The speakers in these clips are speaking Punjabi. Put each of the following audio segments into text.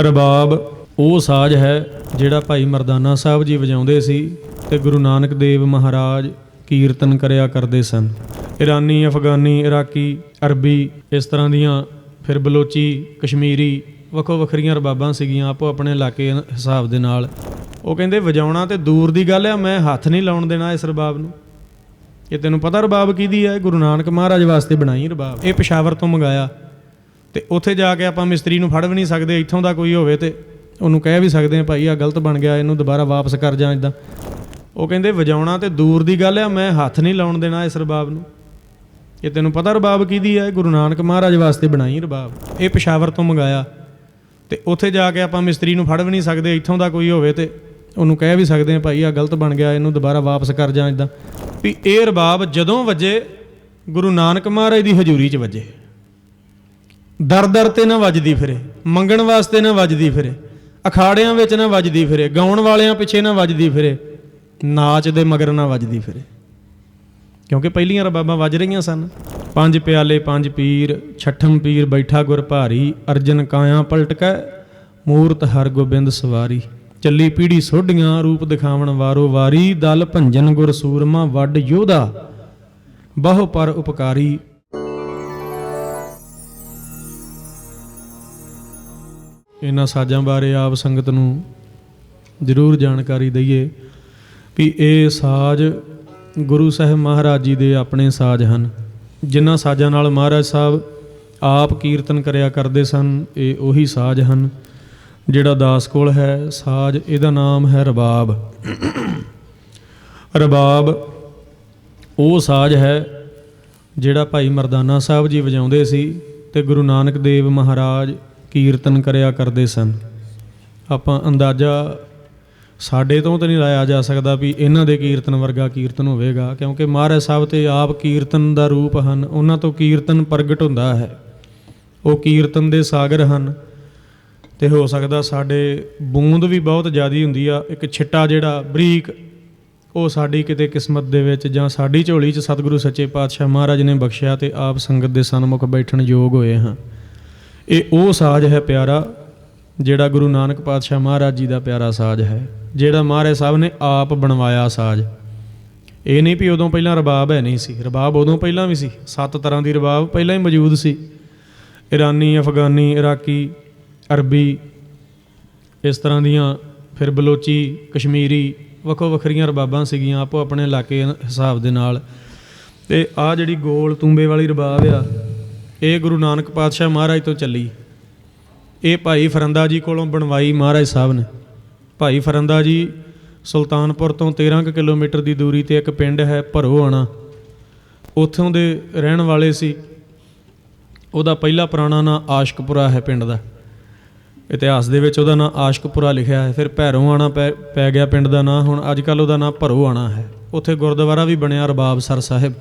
ਰਬਾਬ, ਉਹ ਸਾਜ਼ ਹੈ ਜਿਹੜਾ ਭਾਈ ਮਰਦਾਨਾ ਸਾਹਿਬ ਜੀ ਵਜਾਉਂਦੇ ਸੀ ਤੇ ਗੁਰੂ ਨਾਨਕ ਦੇਵ ਮਹਾਰਾਜ ਕੀਰਤਨ ਕਰਿਆ ਕਰਦੇ ਸਨ। ਇਰਾਨੀ, ਅਫਗਾਨੀ, ਇਰਾਕੀ, ਅਰਬੀ ਇਸ ਤਰ੍ਹਾਂ ਦੀਆਂ ਫਿਰ ਬਲੋਚੀ, ਕਸ਼ਮੀਰੀ ਵੱਖੋ ਵੱਖਰੀਆਂ ਰਬਾਬਾਂ ਸੀਗੀਆਂ ਆਪੋ ਆਪਣੇ ਇਲਾਕੇ ਹਿਸਾਬ ਦੇ ਨਾਲ। ਉਹ ਕਹਿੰਦੇ, ਵਜਾਉਣਾ ਤੇ ਦੂਰ ਦੀ ਗੱਲ ਆ, ਮੈਂ ਹੱਥ ਨਹੀਂ ਲਾਉਣ ਦੇਣਾ ਇਸ ਰਬਾਬ ਨੂੰ। ਇਹ ਤੈਨੂੰ ਪਤਾ ਰਬਾਬ ਕਿਹਦੀ ਹੈ? ਗੁਰੂ ਨਾਨਕ ਮਹਾਰਾਜ ਵਾਸਤੇ ਬਣਾਈ ਰਬਾਬ। ਇਹ ਪਸ਼ਾਵਰ ਤੋਂ ਮੰਗਾਇਆ। ਤੇ ਉੱਥੇ ਜਾ ਕੇ ਆਪਾਂ ਮਿਸਤਰੀ ਨੂੰ ਫੜ ਵੀ ਨਹੀਂ ਸਕਦੇ, ਇੱਥੋਂ ਦਾ ਕੋਈ ਹੋਵੇ ਤੇ ਉਹਨੂੰ ਕਹਿ ਵੀ ਸਕਦੇ ਆ ਭਾਈ ਆ ਗਲਤ ਬਣ ਗਿਆ, ਇਹਨੂੰ ਦੁਬਾਰਾ ਵਾਪਸ ਕਰ ਜਾਂ ਇਦਾਂ ਉਹ ਕਹਿੰਦੇ, ਵਜਾਉਣਾ ਤੇ ਦੂਰ ਦੀ ਗੱਲ ਆ, ਮੈਂ ਹੱਥ ਨਹੀਂ ਲਾਉਣ ਦੇਣਾ ਇਸ ਰਬਾਬ ਨੂੰ। ਇਹ ਤੈਨੂੰ ਪਤਾ ਰਬਾਬ ਕਿਹਦੀ ਹੈ ਗੁਰੂ ਨਾਨਕ ਮਹਾਰਾਜ ਵਾਸਤੇ ਬਣਾਈ ਰਬਾਬ। ਇਹ ਪਸ਼ਾਵਰ ਤੋਂ ਮੰਗਾਇਆ। ਤੇ ਉੱਥੇ ਜਾ ਕੇ ਆਪਾਂ ਮਿਸਤਰੀ ਨੂੰ ਫੜ ਵੀ ਨਹੀਂ ਸਕਦੇ, ਇੱਥੋਂ ਦਾ ਕੋਈ ਹੋਵੇ ਤੇ ਉਹਨੂੰ ਕਹਿ ਵੀ ਸਕਦੇ ਆ ਭਾਈ ਆ ਗਲਤ ਬਣ ਗਿਆ, ਇਹਨੂੰ ਦੁਬਾਰਾ ਵਾਪਸ ਕਰ ਜਾਂ ਇਦਾਂ ਵੀ ਇਹ ਰਬਾਬ ਜਦੋਂ ਵੱਜੇ, ਗੁਰੂ ਨਾਨਕ ਮਹਾਰਾਜ ਦੀ ਹਜ਼ੂਰੀ 'ਚ ਵੱਜੇ। ਦਰ ਦਰ ਤੇ ਨਾ ਵੱਜਦੀ ਫਿਰੇ, ਮੰਗਣ ਵਾਸਤੇ ਨਾ ਵੱਜਦੀ ਫਿਰੇ, ਅਖਾੜਿਆਂ ਵਿੱਚ ਨਾ ਵੱਜਦੀ ਫਿਰੇ, ਗਾਉਣ ਵਾਲਿਆਂ ਪਿੱਛੇ ਨਾ ਵੱਜਦੀ ਫਿਰੇ, ਨਾਚ ਦੇ ਮਗਰ ਨਾ ਵੱਜਦੀ ਫਿਰੇ। ਕਿਉਂਕਿ ਪਹਿਲੀਆਂ ਰਬਾਬਾਂ ਵੱਜ ਰਹੀਆਂ ਸਨ। ਪੰਜ ਪਿਆਲੇ, ਪੰਜ ਪੀਰ, ਛਠਮ ਪੀਰ ਬੈਠਾ ਗੁਰ ਭਾਰੀ, ਅਰਜਨ ਕਾਇਆ ਪਲਟਕੈ, ਮੂਰਤ ਹਰ ਗੋਬਿੰਦ ਸਵਾਰੀ। ਚੱਲੀ ਪੀੜੀ ਸੋਢੀਆਂ, ਰੂਪ ਦਿਖਾਵਣ ਵਾਰੋ ਵਾਰੀ, ਦਲ ਭੰਜਨ ਗੁਰ ਸੂਰਮਾ ਵੱਡ ਯੋਧਾ। ਬਹੁ ਪਰ ਉਪਕਾਰੀ ਇਹਨਾਂ ਸਾਜ਼ਾਂ ਬਾਰੇ ਆਪ ਸੰਗਤ ਨੂੰ ਜ਼ਰੂਰ ਜਾਣਕਾਰੀ ਦਈਏ ਵੀ ਇਹ ਸਾਜ਼ ਗੁਰੂ ਸਾਹਿਬ ਮਹਾਰਾਜ ਜੀ ਦੇ ਆਪਣੇ ਸਾਜ਼ ਹਨ। ਜਿਨ੍ਹਾਂ ਸਾਜ਼ਾਂ ਨਾਲ ਮਹਾਰਾਜ ਸਾਹਿਬ ਆਪ ਕੀਰਤਨ ਕਰਿਆ ਕਰਦੇ ਸਨ, ਇਹ ਉਹੀ ਸਾਜ਼ ਹਨ ਜਿਹੜਾ ਦਾਸ ਕੋਲ ਹੈ। ਸਾਜ਼ ਇਹਦਾ ਨਾਮ ਹੈ ਰਬਾਬ। ਰਬਾਬ ਉਹ ਸਾਜ਼ ਹੈ ਜਿਹੜਾ ਭਾਈ ਮਰਦਾਨਾ ਸਾਹਿਬ ਜੀ ਵਜਾਉਂਦੇ ਸੀ ਤੇ ਗੁਰੂ ਨਾਨਕ ਦੇਵ ਮਹਾਰਾਜ ਕੀਰਤਨ ਕਰਿਆ ਕਰਦੇ ਸਨ। ਆਪਾਂ ਅੰਦਾਜ਼ਾ ਸਾਡੇ ਤੋਂ ਤਾਂ ਨਹੀਂ ਲਾਇਆ ਜਾ ਸਕਦਾ ਵੀ ਇਹਨਾਂ ਦੇ ਕੀਰਤਨ ਵਰਗਾ ਕੀਰਤਨ ਹੋਵੇਗਾ, ਕਿਉਂਕਿ ਮਹਾਰਾਜ ਸਾਹਿਬ ਤੇ ਆਪ ਕੀਰਤਨ ਦਾ ਰੂਪ ਹਨ, ਉਹਨਾਂ ਤੋਂ ਕੀਰਤਨ ਪ੍ਰਗਟ ਹੁੰਦਾ ਹੈ। ਉਹ ਕੀਰਤਨ ਦੇ ਸਾਗਰ ਹਨ ਤੇ ਹੋ ਸਕਦਾ ਸਾਡੇ ਬੂੰਦ ਵੀ ਬਹੁਤ ਜ਼ਿਆਦੀ ਹੁੰਦੀ ਆ, ਇੱਕ ਛਿੱਟਾ ਜਿਹੜਾ ਬਰੀਕ, ਉਹ ਸਾਡੀ ਕਿਤੇ ਕਿਸਮਤ ਦੇ ਵਿੱਚ ਜਾਂ ਸਾਡੀ ਝੋਲੀ 'ਚ ਸਤਿਗੁਰੂ ਸੱਚੇ ਪਾਤਸ਼ਾਹ ਮਹਾਰਾਜ ਨੇ ਬਖਸ਼ਿਆ ਤੇ ਆਪ ਸੰਗਤ ਦੇ ਸਨਮੁਖ ਬੈਠਣ ਯੋਗ ਹੋਏ ਹਾਂ। ਇਹ ਉਹ ਸਾਜ਼ ਹੈ ਪਿਆਰਾ, ਜਿਹੜਾ ਗੁਰੂ ਨਾਨਕ ਪਾਤਸ਼ਾਹ ਮਹਾਰਾਜ ਜੀ ਦਾ ਪਿਆਰਾ ਸਾਜ਼ ਹੈ, ਜਿਹੜਾ ਮਹਾਰਾਜ ਸਾਹਿਬ ਨੇ ਆਪ ਬਣਵਾਇਆ ਸਾਜ਼। ਇਹ ਨਹੀਂ ਵੀ ਉਦੋਂ ਪਹਿਲਾਂ ਰਬਾਬ ਹੈ ਨਹੀਂ ਸੀ, ਰਬਾਬ ਉਦੋਂ ਪਹਿਲਾਂ ਵੀ ਸੀ, ਸੱਤ ਤਰ੍ਹਾਂ ਦੀ ਰਬਾਬ ਪਹਿਲਾਂ ਹੀ ਮੌਜੂਦ ਸੀ। ਇਰਾਨੀ, ਅਫਗਾਨੀ, ਇਰਾਕੀ, ਅਰਬੀ, ਇਸ ਤਰ੍ਹਾਂ ਦੀਆਂ ਫਿਰ ਬਲੋਚੀ, ਕਸ਼ਮੀਰੀ, ਵੱਖੋ ਵੱਖਰੀਆਂ ਰਬਾਬਾਂ ਸੀਗੀਆਂ ਆਪੋ ਆਪਣੇ ਇਲਾਕੇ ਹਿਸਾਬ ਦੇ ਨਾਲ। ਤੇ ਆ ਜਿਹੜੀ ਗੋਲ ਤੂੰਬੇ ਵਾਲੀ ਰਬਾਬ ਆ ਇਹ ਗੁਰੂ ਨਾਨਕ ਪਾਤਸ਼ਾਹ ਮਹਾਰਾਜ ਤੋਂ ਚੱਲੀ। ਇਹ ਭਾਈ ਫਰੰਦਾ ਜੀ ਕੋਲੋਂ ਬਣਵਾਈ ਮਹਾਰਾਜ ਸਾਹਿਬ ਨੇ। ਭਾਈ ਫਰੰਦਾ ਜੀ ਸੁਲਤਾਨਪੁਰ ਤੋਂ 13 ਕੁ ਕਿਲੋਮੀਟਰ ਦੀ ਦੂਰੀ ਤੇ ਇੱਕ ਪਿੰਡ ਹੈ ਭਰੋਆਣਾ। ਉੱਥੋਂ ਦੇ ਰਹਿਣ ਵਾਲੇ ਸੀ। ਉਹਦਾ ਪਹਿਲਾ ਪੁਰਾਣਾ ਨਾਂ ਆਸ਼ਕਪੁਰਾ ਹੈ ਪਿੰਡ ਦਾ। ਇਤਿਹਾਸ ਦੇ ਵਿੱਚ ਉਹਦਾ ਨਾਂ ਆਸ਼ਕਪੁਰਾ ਲਿਖਿਆ ਹੈ। ਫਿਰ ਭੈਰੋਆਣਾ ਪੈ ਪੈ ਗਿਆ ਪਿੰਡ ਦਾ ਨਾਂ। ਹੁਣ ਅੱਜ ਕੱਲ ਉਹਦਾ ਨਾਂ ਭਰੋਆਣਾ ਹੈ। ਉੱਥੇ ਗੁਰਦੁਆਰਾ ਵੀ ਬਣਿਆ ਰਬਾਬ ਸਰ ਸਾਹਿਬ।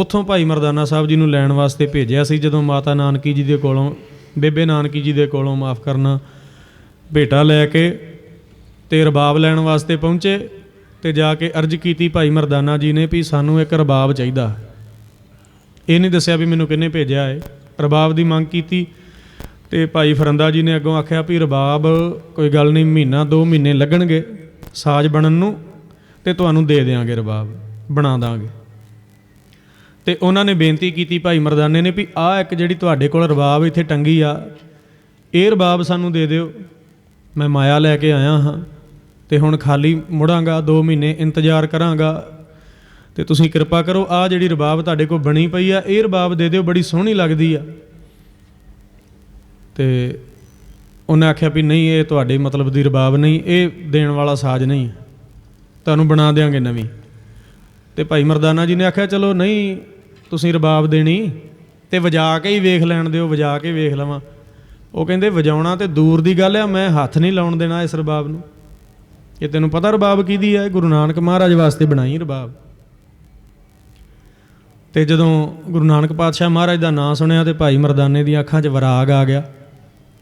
ਉੱਥੋਂ ਭਾਈ ਮਰਦਾਨਾ ਸਾਹਿਬ ਜੀ ਨੂੰ ਲੈਣ ਵਾਸਤੇ ਭੇਜਿਆ ਸੀ, ਜਦੋਂ ਮਾਤਾ ਨਾਨਕੀ ਜੀ ਦੇ ਕੋਲੋਂ, ਬੇਬੇ ਨਾਨਕੀ ਜੀ ਦੇ ਕੋਲੋਂ ਮਾਫ ਕਰਨਾ ਭੇਟਾ ਲੈ ਕੇ ਤੇ ਰਬਾਬ ਲੈਣ ਵਾਸਤੇ ਪਹੁੰਚੇ ਤੇ ਜਾ ਕੇ ਅਰਜ਼ ਕੀਤੀ ਭਾਈ ਮਰਦਾਨਾ ਜੀ ਨੇ ਵੀ ਸਾਨੂੰ ਇੱਕ ਰਬਾਬ ਚਾਹੀਦਾ। ਇਹ ਨਹੀਂ ਦੱਸਿਆ ਵੀ ਮੈਨੂੰ ਕਿੰਨੇ ਭੇਜਿਆ ਹੈ ਰਬਾਬ ਦੀ ਮੰਗ ਕੀਤੀ ਤੇ ਭਾਈ ਫਰੰਦਾ ਜੀ ਨੇ ਅੱਗੋਂ ਆਖਿਆ ਵੀ ਰਬਾਬ ਕੋਈ ਗੱਲ ਨਹੀਂ, ਮਹੀਨਾ, ਦੋ ਮਹੀਨੇ ਲੱਗਣਗੇ ਸਾਜ਼ ਬਣਨ ਨੂੰ ਤੇ ਤੁਹਾਨੂੰ ਦੇ ਦੇਵਾਂਗੇ ਰਬਾਬ, ਬਣਾ ਦਾਂਗੇ। ਤੇ ਉਹਨਾਂ ਨੇ ਬੇਨਤੀ ਕੀਤੀ ਭਾਈ ਮਰਦਾਨੇ ਨੇ ਵੀ ਆਹ ਇੱਕ ਜਿਹੜੀ ਤੁਹਾਡੇ ਕੋਲ ਰਬਾਬ ਇੱਥੇ ਟੰਗੀ ਆ, ਇਹ ਰਬਾਬ ਸਾਨੂੰ ਦੇ ਦਿਓ। ਮੈਂ ਮਾਇਆ ਲੈ ਕੇ ਆਇਆ ਹਾਂ ਤੇ ਹੁਣ ਖਾਲੀ ਮੁੜਾਂਗਾ 2 ਮਹੀਨੇ ਇੰਤਜ਼ਾਰ ਕਰਾਂਗਾ ਤੇ ਤੁਸੀਂ ਕਿਰਪਾ ਕਰੋ, ਆਹ ਜਿਹੜੀ ਰਬਾਬ ਤੁਹਾਡੇ ਕੋਲ ਬਣੀ ਪਈ ਆ, ਇਹ ਰਬਾਬ ਦੇ ਦਿਓ, ਬੜੀ ਸੋਹਣੀ ਲੱਗਦੀ ਆ। ਤੇ ਉਹਨੇ ਆਖਿਆ ਵੀ ਨਹੀਂ, ਇਹ ਤੁਹਾਡੇ ਮਤਲਬ ਦੀ ਰਬਾਬ ਨਹੀਂ, ਇਹ ਦੇਣ ਵਾਲਾ ਸਾਜ਼ ਨਹੀਂ ਤੁਹਾਨੂੰ ਬਣਾ ਦੇਾਂਗੇ ਨਵੀਂ। ਤੇ ਭਾਈ ਮਰਦਾਨਾ ਜੀ ਨੇ ਆਖਿਆ, ਚਲੋ ਨਹੀਂ ਤੁਸੀਂ ਰਬਾਬ ਦੇਣੀ ਤੇ ਵਜਾ ਕੇ ਹੀ ਵੇਖ ਲੈਣ ਦਿਓ, ਵਜਾ ਕੇ ਵੇਖ ਲਵਾਂ। ਉਹ ਕਹਿੰਦੇ, ਵਜਾਉਣਾ ਤੇ ਦੂਰ ਦੀ ਗੱਲ ਆ, ਮੈਂ ਹੱਥ ਨਹੀਂ ਲਾਉਣ ਦੇਣਾ ਇਸ ਰਬਾਬ ਨੂੰ। ਇਹ ਤੈਨੂੰ ਪਤਾ ਰਬਾਬ ਕਿਹਦੀ ਹੈ ਗੁਰੂ ਨਾਨਕ ਮਹਾਰਾਜ ਵਾਸਤੇ ਬਣਾਈ ਰਬਾਬ। ਤੇ ਜਦੋਂ ਗੁਰੂ ਨਾਨਕ ਪਾਤਸ਼ਾਹ ਮਹਾਰਾਜ ਦਾ ਨਾਮ ਸੁਣਿਆ ਤੇ ਭਾਈ ਮਰਦਾਨੇ ਦੀਆਂ ਅੱਖਾਂ 'ਚ ਵਿਰਾਗ ਆ ਗਿਆ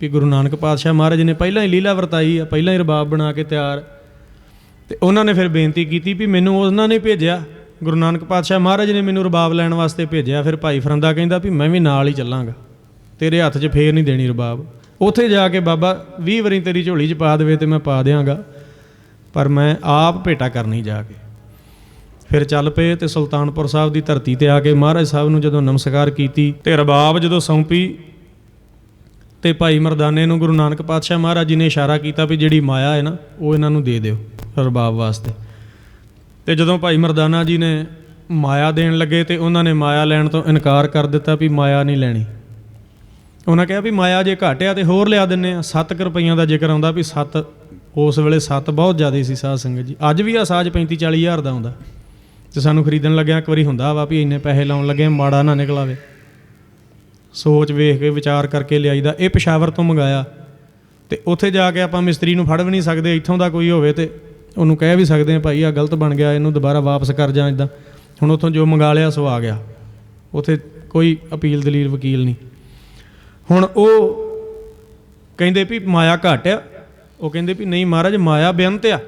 ਵੀ ਗੁਰੂ ਨਾਨਕ ਪਾਤਸ਼ਾਹ ਮਹਾਰਾਜ ਨੇ ਪਹਿਲਾਂ ਹੀ ਲੀਲਾ ਵਰਤਾਈ ਆ, ਪਹਿਲਾਂ ਹੀ ਰਬਾਬ ਬਣਾ ਕੇ ਤਿਆਰ। ਤੇ ਉਹਨਾਂ ਨੇ ਫਿਰ ਬੇਨਤੀ ਕੀਤੀ ਵੀ ਮੈਨੂੰ ਉਹਨਾਂ ਨੇ ਭੇਜਿਆ। ਗੁਰੂ ਨਾਨਕ ਪਾਤਸ਼ਾਹ ਮਹਾਰਾਜ ਨੇ ਮੈਨੂੰ ਰਬਾਬ ਲੈਣ ਵਾਸਤੇ ਭੇਜਿਆ, ਫਿਰ ਭਾਈ ਫਰੰਦਾ ਕਹਿੰਦਾ ਵੀ ਮੈਂ ਵੀ ਨਾਲ ਹੀ ਚੱਲਾਂਗਾ। ਤੇਰੇ ਹੱਥ 'ਚ ਫੇਰ ਨਹੀਂ ਦੇਣੀ ਰਬਾਬ। ਉੱਥੇ ਜਾ ਕੇ ਬਾਬਾ 20 ਵਾਰੀ ਤੇਰੀ ਝੋਲੀ 'ਚ ਪਾ ਦੇਵੇ ਤੇ ਮੈਂ ਪਾ ਦਿਆਂਗਾ। ਪਰ ਮੈਂ ਆਪ ਭੇਟਾ ਕਰਨੀ ਜਾ ਕੇ। ਫਿਰ ਚੱਲ ਪਏ ਤੇ ਸੁਲਤਾਨਪੁਰ ਸਾਹਿਬ ਦੀ ਧਰਤੀ ਤੇ ਆ ਕੇ ਮਹਾਰਾਜ ਸਾਹਿਬ ਨੂੰ ਜਦੋਂ ਨਮਸਕਾਰ ਕੀਤੀ ਤੇ ਰਬਾਬ ਜਦੋਂ ਸੌਂਪੀ ਤੇ ਭਾਈ ਮਰਦਾਨੇ ਨੂੰ ਗੁਰੂ ਨਾਨਕ ਪਾਤਸ਼ਾਹ ਮਹਾਰਾਜ ਜੀ ਨੇ ਇਸ਼ਾਰਾ ਕੀਤਾ ਵੀ ਜਿਹੜੀ ਮਾਇਆ ਹੈ ਨਾ, ਉਹ ਇਹਨਾਂ ਨੂੰ ਦੇ ਦਿਓ ਰਬਾਬ ਵਾਸਤੇ। ਤੇ ਜਦੋਂ ਭਾਈ ਮਰਦਾਨਾ ਜੀ ਨੇ ਮਾਇਆ ਦੇਣ ਲੱਗੇ ਤੇ ਉਹਨਾਂ ਨੇ ਮਾਇਆ ਲੈਣ ਤੋਂ ਇਨਕਾਰ ਕਰ ਦਿੱਤਾ ਵੀ ਮਾਇਆ ਨਹੀਂ ਲੈਣੀ। ਉਹਨਾਂ ਕਿਹਾ ਵੀ ਮਾਇਆ ਜੇ ਘਟਿਆ ਤੇ ਹੋਰ ਲਿਆ ਦਿੰਨੇ ਆ 7 ਰੁਪਈਆਂ ਦਾ ਜ਼ਿਕਰ ਆਉਂਦਾ ਵੀ 7 ਉਸ ਵੇਲੇ 7 ਬਹੁਤ ਜ਼ਿਆਦਾ ਸੀ ਸਾਧ ਸੰਗਤ ਜੀ। ਅੱਜ ਵੀ ਆ ਸਾਜ 35 40 ਹਜ਼ਾਰ ਦਾ ਆਉਂਦਾ। ਤੇ ਸਾਨੂੰ ਖਰੀਦਣ ਲੱਗਿਆ ਇੱਕ ਵਾਰੀ ਹੁੰਦਾ ਵਾ ਵੀ ਇੰਨੇ ਪੈਸੇ ਲਾਉਣ ਲੱਗੇ, ਮਾੜਾ ਨਾ ਨਿਕਲ ਆਵੇ ਸੋਚ ਵੇਖ ਕੇ ਵਿਚਾਰ ਕਰਕੇ ਲਿਆਈਦਾ। ਇਹ ਪਸ਼ਾਵਰ ਤੋਂ ਮੰਗਾਇਆ। ਤੇ ਉੱਥੇ ਜਾ ਕੇ ਆਪਾਂ ਮਿਸਤਰੀ ਨੂੰ ਫੜ ਵੀ ਨਹੀਂ ਸਕਦੇ, ਇੱਥੋਂ ਦਾ ਕੋਈ ਹੋਵੇ ਤੇ ਉਹਨੂੰ ਕਹਿ ਵੀ ਸਕਦੇ ਆ ਭਾਈ ਆ ਗਲਤ ਬਣ ਗਿਆ, ਇਹਨੂੰ ਦੁਬਾਰਾ ਵਾਪਸ ਕਰ ਜਾਂ ਇਦਾਂ ਹੁਣ ਉੱਥੋਂ ਜੋ ਮੰਗਾ ਲਿਆ ਸੋ ਆ ਗਿਆ। ਉੱਥੇ ਕੋਈ ਅਪੀਲ ਦਲੀਲ ਵਕੀਲ ਨਹੀਂ। ਹੁਣ ਉਹ ਕਹਿੰਦੇ ਵੀ ਮਾਇਆ ਘਟ ਆ। ਉਹ ਕਹਿੰਦੇ ਵੀ ਨਹੀਂ ਮਹਾਰਾਜ, ਮਾਇਆ ਬੇਅੰਤ ਆ।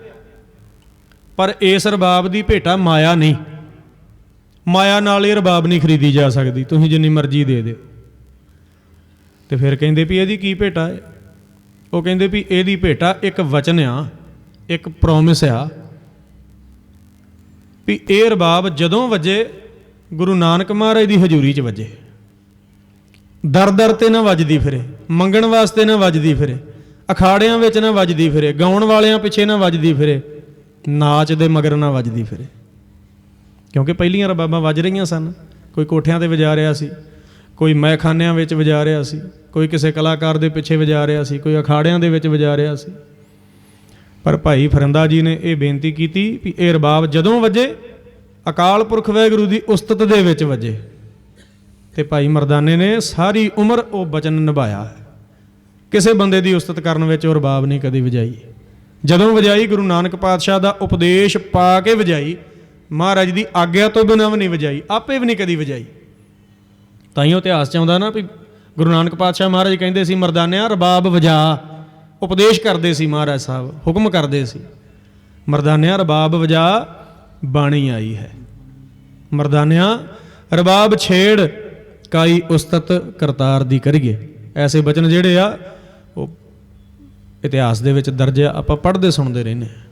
ਪਰ ਇਸ ਰਬਾਬ ਦੀ ਭੇਟਾ ਮਾਇਆ ਨਹੀਂ। ਮਾਇਆ ਨਾਲ ਇਹ ਰਬਾਬ ਨਹੀਂ ਖਰੀਦੀ ਜਾ ਸਕਦੀ। ਤੁਸੀਂ ਜਿੰਨੀ ਮਰਜ਼ੀ ਦੇ ਦਿਓ। ਤੇ ਫਿਰ ਕਹਿੰਦੇ ਵੀ ਇਹਦੀ ਕੀ ਭੇਟਾ? ਹੈ ਉਹ ਕਹਿੰਦੇ ਵੀ ਇਹਦੀ ਭੇਟਾ ਇੱਕ ਵਚਨ ਆ। ਇੱਕ ਪ੍ਰੋਮਿਸ ਆ ਵੀ ਇਹ ਰਬਾਬ ਜਦੋਂ ਵੱਜੇ, ਗੁਰੂ ਨਾਨਕ ਮਹਾਰਾਜ ਦੀ ਹਜ਼ੂਰੀ 'ਚ ਵੱਜੇ। ਦਰ ਦਰ ਤੇ ਨਾ ਵੱਜਦੀ ਫਿਰੇ, ਮੰਗਣ ਵਾਸਤੇ ਨਾ ਵੱਜਦੀ ਫਿਰੇ, ਅਖਾੜਿਆਂ ਵਿੱਚ ਨਾ ਵੱਜਦੀ ਫਿਰੇ, ਗਾਉਣ ਵਾਲਿਆਂ ਪਿੱਛੇ ਨਾ ਵੱਜਦੀ ਫਿਰੇ, ਨਾਚ ਦੇ ਮਗਰ ਨਾ ਵੱਜਦੀ ਫਿਰੇ। ਕਿਉਂਕਿ ਪਹਿਲੀਆਂ ਰਬਾਬਾਂ ਵੱਜ ਰਹੀਆਂ ਸਨ। ਕੋਈ ਕੋਠਿਆਂ ਤੇ ਵਜਾ ਰਿਹਾ ਸੀ, ਕੋਈ ਮੈਖਾਨਿਆਂ ਵਿੱਚ ਵਜਾ ਰਿਹਾ ਸੀ, ਕੋਈ ਕਿਸੇ ਕਲਾਕਾਰ ਦੇ ਪਿੱਛੇ ਵਜਾ ਰਿਹਾ ਸੀ, ਕੋਈ ਅਖਾੜਿਆਂ ਦੇ ਵਿੱਚ ਵਜਾ ਰਿਹਾ ਸੀ। ਪਰ ਭਾਈ ਫਰੰਦਾ ਜੀ ਨੇ ਇਹ ਬੇਨਤੀ ਕੀਤੀ ਵੀ ਇਹ ਰਬਾਬ ਜਦੋਂ ਵੱਜੇ, ਅਕਾਲ ਪੁਰਖ ਵਾਹਿਗੁਰੂ ਦੀ ਉਸਤਤ ਦੇ ਵਿੱਚ ਵੱਜੇ। ਤੇ ਭਾਈ ਮਰਦਾਨੇ ਨੇ ਸਾਰੀ ਉਮਰ ਉਹ ਬਚਨ ਨਿਭਾਇਆ। ਕਿਸੇ ਬੰਦੇ ਦੀ ਉਸਤਤ ਕਰਨ ਵਿੱਚ ਉਹ ਰਬਾਬ ਨਹੀਂ ਕਦੀ ਵਜਾਈ। ਜਦੋਂ ਵਜਾਈ, ਗੁਰੂ ਨਾਨਕ ਪਾਤਸ਼ਾਹ ਦਾ ਉਪਦੇਸ਼ ਪਾ ਕੇ ਵਜਾਈ, ਮਹਾਰਾਜ ਦੀ ਆਗਿਆ ਤੋਂ ਬਿਨਾਂ ਵੀ ਨਹੀਂ ਵਜਾਈ, ਆਪੇ ਵੀ ਨਹੀਂ ਕਦੀ ਵਜਾਈ। ਤਾਂ ਤਾਈਓ ਇਤਿਹਾਸ ਚ ਆਉਂਦਾ ਨਾ ਵੀ ਗੁਰੂ ਨਾਨਕ ਪਾਤਸ਼ਾਹ ਮਹਾਰਾਜ ਕਹਿੰਦੇ ਸੀ, ਮਰਦਾਨਿਆਂ, ਰਬਾਬ ਵਜਾ। ਉਪਦੇਸ਼ ਕਰਦੇ ਸੀ ਮਹਾਰਾਜ ਸਾਹਿਬ, ਹੁਕਮ ਕਰਦੇ ਸੀ, ਮਰਦਾਨਿਆ ਰਬਾਬ ਵਜਾ ਬਾਣੀ ਆਈ ਹੈ। ਮਰਦਾਨਿਆਂ ਰਬਾਬ ਛੇੜ ਕਾਈ ਉਸਤਤ ਕਰਤਾਰ ਦੀ ਕਰੀਏ। ਐਸੇ ਬਚਨ ਜਿਹੜੇ ਆ, ਉਹ ਇਤਿਹਾਸ ਦੇ ਵਿੱਚ ਦਰਜ ਆ, ਆਪਾਂ ਪੜ੍ਹਦੇ ਸੁਣਦੇ ਰਹਿੰਦੇ ਹਾਂ।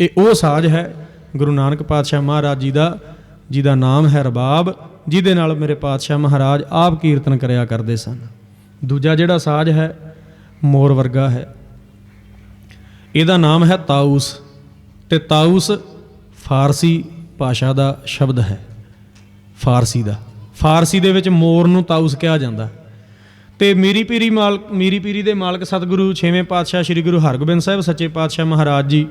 ਇਹ ਉਹ ਸਾਜ਼ ਹੈ, ਗੁਰੂ ਨਾਨਕ ਪਾਤਸ਼ਾਹ ਮਹਾਰਾਜ ਜੀ ਦਾ, ਜਿਹਦਾ ਨਾਮ ਹੈ ਰਬਾਬ, ਜਿਹਦੇ ਨਾਲ ਮੇਰੇ ਪਾਤਸ਼ਾਹ ਮਹਾਰਾਜ ਆਪ ਕੀਰਤਨ ਕਰਿਆ ਕਰਦੇ ਸਨ। ਦੂਜਾ ਜਿਹੜਾ ਸਾਜ਼ ਹੈ, ਮੋਰ ਵਰਗਾ ਹੈ। ਇਹਦਾ ਨਾਮ ਹੈ ਤਾਊਸ ਤੇ ਤਾਊਸ ਫਾਰਸੀ ਭਾਸ਼ਾ ਦਾ ਸ਼ਬਦ ਹੈ, ਫਾਰਸੀ ਦਾ। ਫਾਰਸੀ ਦੇ ਵਿੱਚ ਮੋਰ ਨੂੰ ਤਾਊਸ ਕਿਹਾ ਜਾਂਦਾ। ਤੇ ਮੀਰੀ ਪੀਰੀ ਮਾਲਕ ਮੀਰੀ ਪੀਰੀ ਦੇ ਮਾਲਕ ਸਤਿਗੁਰੂ ਛੇਵੇਂ ਪਾਤਸ਼ਾਹ ਸ੍ਰੀ ਗੁਰੂ ਹਰਗੋਬਿੰਦ ਸਾਹਿਬ, ਸੱਚੇ ਪਾਤਸ਼ਾਹ ਮਹਾਰਾਜ ਜੀ।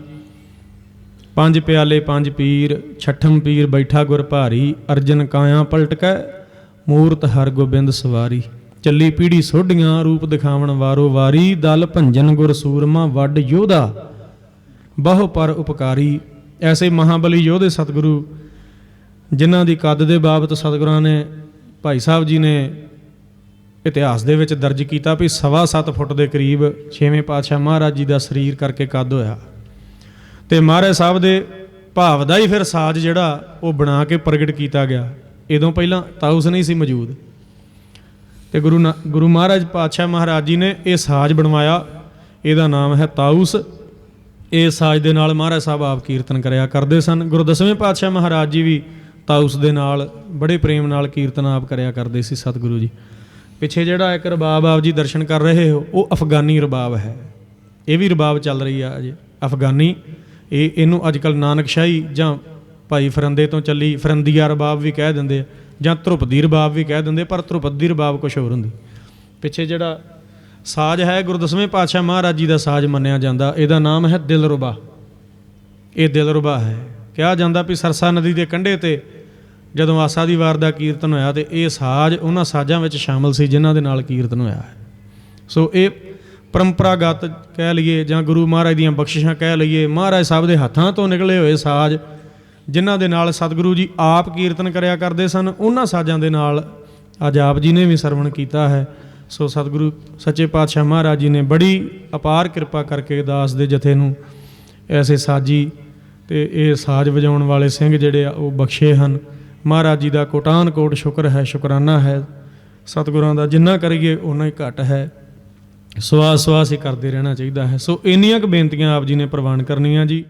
ਪੰਜ ਪਿਆਲੇ, ਪੰਜ ਪੀਰ, ਛਠਮ ਪੀਰ, ਬੈਠਾ ਗੁਰ ਭਾਰੀ, ਅਰਜਨ ਕਾਇਆ ਪਲਟ ਮੂਰਤ ਹਰਗੋਬਿੰਦ ਸਵਾਰੀ। ਚੱਲੀ ਪੀੜੀ ਸੋਢੀਆਂ, ਰੂਪ ਦਿਖਾਵਣ ਵਾਰੋ ਵਾਰੀ, ਦਲ ਭੰਜਨ ਗੁਰ ਸੂਰਮਾ ਵੱਡ ਯੋਧਾ। ਬਹੁ ਪਰ ਉਪਕਾਰੀ, ਐਸੇ ਮਹਾਬਲੀ ਯੋਧੇ ਸਤਿਗੁਰੂ, ਜਿਨ੍ਹਾਂ ਦੀ ਕੱਦ ਦੇ ਬਾਬਤ ਸਤਿਗੁਰਾਂ ਨੇ, ਭਾਈ ਸਾਹਿਬ ਜੀ ਨੇ ਇਤਿਹਾਸ ਦੇ ਵਿੱਚ ਦਰਜ ਕੀਤਾ ਵੀ ਸਵਾ ਸੱਤ ਫੁੱਟ ਦੇ ਕਰੀਬ ਛੇਵੇਂ ਪਾਤਸ਼ਾਹ ਮਹਾਰਾਜ ਜੀ ਦਾ ਸਰੀਰ ਕਰਕੇ ਕੱਦ ਹੋਇਆ। ਤੇ ਮਹਾਰਾਜ ਸਾਹਿਬ ਦੇ ਭਾਵ ਦਾ ਹੀ ਫਿਰ ਸਾਜ ਜਿਹੜਾ ਉਹ ਬਣਾ ਕੇ ਪ੍ਰਗਟ ਕੀਤਾ ਗਿਆ। ਇਦੋਂ ਪਹਿਲਾਂ ਤਾਊਸ ਨਹੀਂ ਸੀ ਮੌਜੂਦ। ਤੇ ਗੁਰੂ ਨਾ- ਗੁਰੂ ਮਹਾਰਾਜ ਪਾਤਸ਼ਾਹ ਮਹਾਰਾਜ ਜੀ ਨੇ ਇਹ ਸਾਜ ਬਣਵਾਇਆ। ਇਹਦਾ ਨਾਮ ਹੈ ਤਾਊਸ। ਇਹ ਸਾਜ ਦੇ ਨਾਲ ਮਹਾਰਾਜ ਸਾਹਿਬ ਆਪ ਕੀਰਤਨ ਕਰਿਆ ਕਰਦੇ ਸਨ। ਗੁਰੂ ਦਸਵੇਂ ਪਾਤਸ਼ਾਹ ਮਹਾਰਾਜ ਜੀ ਵੀ ਤਾਊਸ ਦੇ ਨਾਲ ਬੜੇ ਪ੍ਰੇਮ ਨਾਲ ਕੀਰਤਨ ਆਪ ਕਰਿਆ ਕਰਦੇ ਸੀ ਸਤਿਗੁਰੂ ਜੀ। ਪਿੱਛੇ ਜਿਹੜਾ ਇੱਕ ਰਬਾਬ ਆਪ ਜੀ ਦਰਸ਼ਨ ਕਰ ਰਹੇ ਹੋ, ਉਹ ਅਫਗਾਨੀ ਰਬਾਬ ਹੈ। ਇਹ ਵੀ ਰਬਾਬ ਚੱਲ ਰਹੀ ਆ ਅਜੇ। ਅਫਗਾਨੀ, ਇਹ ਇਹਨੂੰ ਅੱਜਕੱਲ ਨਾਨਕਸ਼ਾਹੀ ਜਾਂ ਭਾਈ ਫਰੰਦੇ ਤੋਂ ਚੱਲੀ ਫਰੰਦੀਆ ਰਬਾਬ ਵੀ ਕਹਿ ਦਿੰਦੇ ਆ। ਜਾਂ ਧਰੁਪਦੀ ਰਬਾਬ ਵੀ ਕਹਿ ਦਿੰਦੇ, ਪਰ ਧਰੁਪਦੀ ਰਬਾਬ ਕੁਝ ਹੋਰ ਹੁੰਦੀ। ਪਿੱਛੇ ਜਿਹੜਾ ਸਾਜ਼ ਹੈ, ਗੁਰਦਸਵੇਂ ਪਾਤਸ਼ਾਹ ਮਹਾਰਾਜ ਜੀ ਦਾ ਸਾਜ਼ ਮੰਨਿਆ ਜਾਂਦਾ, ਇਹਦਾ ਨਾਮ ਹੈ ਦਿਲਰੁਬਾ। ਇਹ ਦਿਲਰੁਬਾ ਹੈ। ਕਿਹਾ ਜਾਂਦਾ ਵੀ ਸਰਸਾ ਨਦੀ ਦੇ ਕੰਢੇ ਤੇ ਜਦੋਂ ਆਸਾ ਦੀ ਵਾਰ ਦਾ ਕੀਰਤਨ ਹੋਇਆ ਤੇ ਇਹ ਸਾਜ਼ ਉਹਨਾਂ ਸਾਜ਼ਾਂ ਵਿੱਚ ਸ਼ਾਮਲ ਸੀ ਜਿਨ੍ਹਾਂ ਦੇ ਨਾਲ ਕੀਰਤਨ ਹੋਇਆ ਹੈ। ਸੋ ਇਹ ਪਰੰਪਰਾਗਤ ਕਹਿ ਲਈਏ ਜਾਂ ਗੁਰੂ ਮਹਾਰਾਜ ਦੀਆਂ ਬਖਸ਼ਿਸ਼ਾਂ ਕਹਿ ਲਈਏ, ਮਹਾਰਾਜ ਸਾਹਿਬ ਦੇ ਹੱਥਾਂ ਤੋਂ ਨਿਕਲੇ ਹੋਏ ਸਾਜ਼ ਜਿਨ੍ਹਾਂ ਦੇ ਨਾਲ ਸਤਿਗੁਰੂ ਜੀ ਆਪ ਕੀਰਤਨ ਕਰਿਆ ਕਰਦੇ ਸਨ, ਉਹਨਾਂ ਸਾਜ਼ਾਂ ਦੇ ਨਾਲ ਅੱਜ ਆਪ ਜੀ ਨੇ ਵੀ ਸਰਵਣ ਕੀਤਾ ਹੈ। ਸੋ ਸਤਿਗੁਰੂ ਸੱਚੇ ਪਾਤਸ਼ਾਹ ਮਹਾਰਾਜ ਜੀ ਨੇ ਬੜੀ ਅਪਾਰ ਕਿਰਪਾ ਕਰਕੇ ਦਾਸ ਦੇ ਜਥੇ ਨੂੰ ਐਸੇ ਸਾਜੀ ਤੇ ਇਹ ਸਾਜ਼ ਵਜਾਉਣ ਵਾਲੇ ਸਿੰਘ ਜਿਹੜੇ ਆ, ਉਹ ਬਖਸ਼ੇ ਹਨ। ਮਹਾਰਾਜ ਜੀ ਦਾ ਕੋਟਾਨ ਕੋਟ ਸ਼ੁਕਰ ਹੈ, ਸ਼ੁਕਰਾਨਾ ਹੈ। ਸਤਿਗੁਰਾਂ ਦਾ ਜਿੰਨਾ ਕਰੀਏ ਉਨਾ ਹੀ ਘੱਟ ਹੈ। ਸਵਾਸ ਸਵਾਸ ਹੀ ਕਰਦੇ ਰਹਿਣਾ ਚਾਹੀਦਾ ਹੈ। ਸੋ ਇੰਨੀਆਂ ਕੁ ਬੇਨਤੀਆਂ ਆਪ ਜੀ ਨੇ ਪ੍ਰਵਾਨ ਕਰਨੀਆਂ ਜੀ।